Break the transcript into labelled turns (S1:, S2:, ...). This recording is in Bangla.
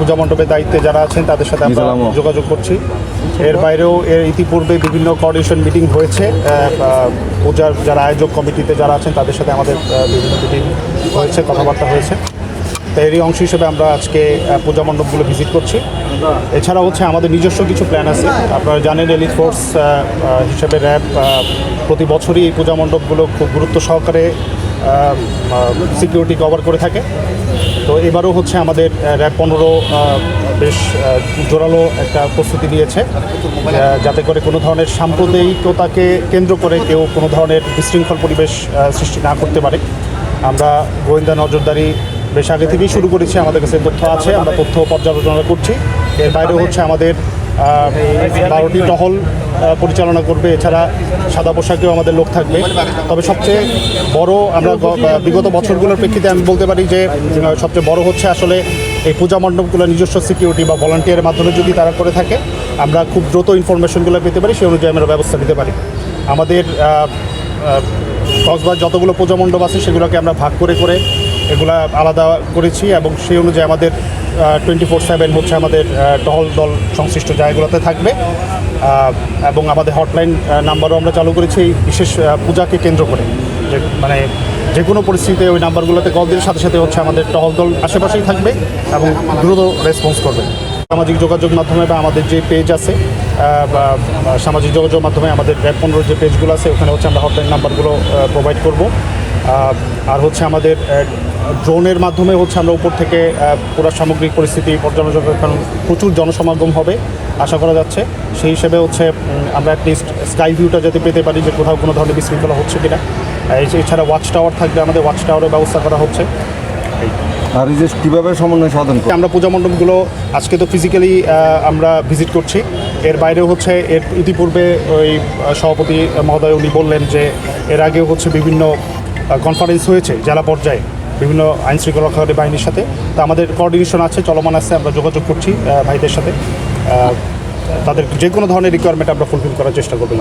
S1: পূজা মণ্ডপের দায়িত্বে যারা আছেন তাদের সাথে আমরা যোগাযোগ করছি। এর বাইরেও এর ইতিপূর্বে বিভিন্ন কোঅর্ডিনেশন মিটিং হয়েছে। পূজার যারা আয়োজক কমিটিতে যারা আছেন তাদের সাথে আমাদের বিভিন্ন মিটিং হয়েছে কথাবার্তা হয়েছে। তো এরই অংশ হিসেবে আমরা আজকে পূজা মণ্ডপগুলো ভিজিট করছি। এছাড়া হচ্ছে আমাদের নিজস্ব কিছু প্ল্যান আছে। আপনারা জানেন এলিট ফোর্স হিসেবে র্যাব প্রতি বছরই এই পূজা মণ্ডপগুলো খুব গুরুত্ব সহকারে সিকিউরিটি কভার করে থাকে। তো এবারও হচ্ছে আমাদের র্যাব পনেরো বেশ জোরালো একটা প্রস্তুতি নিয়েছে। যাতে করে কোনো ধরনের সাম্প্রদায়িকতাকে কেন্দ্র করে কেউ কোনো ধরনের বিশৃঙ্খল পরিবেশ সৃষ্টি না করতে পারে। আমরা গোয়েন্দা নজরদারি বেশ আগে থেকেই শুরু করেছি, আমাদের কাছে তথ্য আছে, আমরা তথ্য পর্যালোচনা করছি। এর বাইরেও হচ্ছে আমাদের বারোটি টহল পরিচালনা করবে। এছাড়া সাদা পোশাকেও আমাদের লোক থাকবে। তবে সবচেয়ে বড় আমরা বিগত বছরগুলোর প্রেক্ষিতে আমি বলতে পারি যে সবচেয়ে বড় হচ্ছে আসলে এই পূজা মণ্ডপগুলো নিজস্ব সিকিউরিটি বা ভলান্টিয়ারের মাধ্যমে যদি তারা করে থাকে, আমরা খুব দ্রুত ইনফরমেশনগুলো পেতে পারি, সেই অনুযায়ী আমরা ব্যবস্থা নিতে পারি। আমাদের কক্সবাজার যতগুলো পূজা মণ্ডপ আছে, সেগুলোকে আমরা ভাগ করে করে এগুলা আলাদা করেছি এবং সেই অনুযায়ী আমাদের টোয়েন্টি ফোর সেভেন হচ্ছে আমাদের টহল দল সংশ্লিষ্ট জায়গাগুলোতে থাকবে। এবং আমাদের হটলাইন নাম্বারও আমরা চালু করেছি এই বিশেষ পূজাকে কেন্দ্র করে। যে মানে যে কোনো পরিস্থিতিতে ওই নাম্বারগুলোতে কল দিলে সাথে সাথে হচ্ছে আমাদের টহল দল আশেপাশেই থাকবে এবং দ্রুত রেসপন্স করবে। সামাজিক যোগাযোগ মাধ্যমে বা আমাদের যে পেজ আছে সামাজিক যোগাযোগ মাধ্যমে আমাদের র্যাব পনেরো যে পেজগুলো আছে, ওখানে হচ্ছে আমরা হটলাইন নাম্বারগুলো প্রোভাইড করব। আর হচ্ছে আমাদের ড্রোনের মাধ্যমে হচ্ছে আমরা উপর থেকে পুরো সামগ্রিক পরিস্থিতি পর্যালোচনা কারণ প্রচুর জনসমাগম হবে আশা করা যাচ্ছে। সেই হিসেবে হচ্ছে আমরা অ্যাটলিস্ট স্কাই ভিউটা যাতে পেতে পারি যে কোথাও কোনো ধরনের বিশৃঙ্খলা হচ্ছে কিনা। এছাড়া ওয়াচ টাওয়ার থাকবে আমাদের ওয়াচ টাওয়ারের ব্যবস্থা করা হচ্ছে।
S2: আর এই যে কীভাবে সমন্বয় সাধন করে
S1: আমরা পূজা মণ্ডপগুলো আজকে তো ফিজিক্যালি আমরা ভিজিট করছি। এর বাইরেও হচ্ছে এর ইতিপূর্বে ওই সভাপতি মহোদয় উনি বললেন যে এর আগেও হচ্ছে বিভিন্ন কনফারেন্স হয়েছে জেলা পর্যায়ে। বিভিন্ন আইন শৃঙ্খলা রক্ষাকারী বাহিনীর সাথে। তো আমাদের কোঅর্ডিনেশন আছে চলমান আছে আমরা যোগাযোগ করছি ভাইদের সাথে। তাদের যে কোনো ধরনের রিকোয়ারমেন্ট আমরা ফুলফিল করার চেষ্টা করব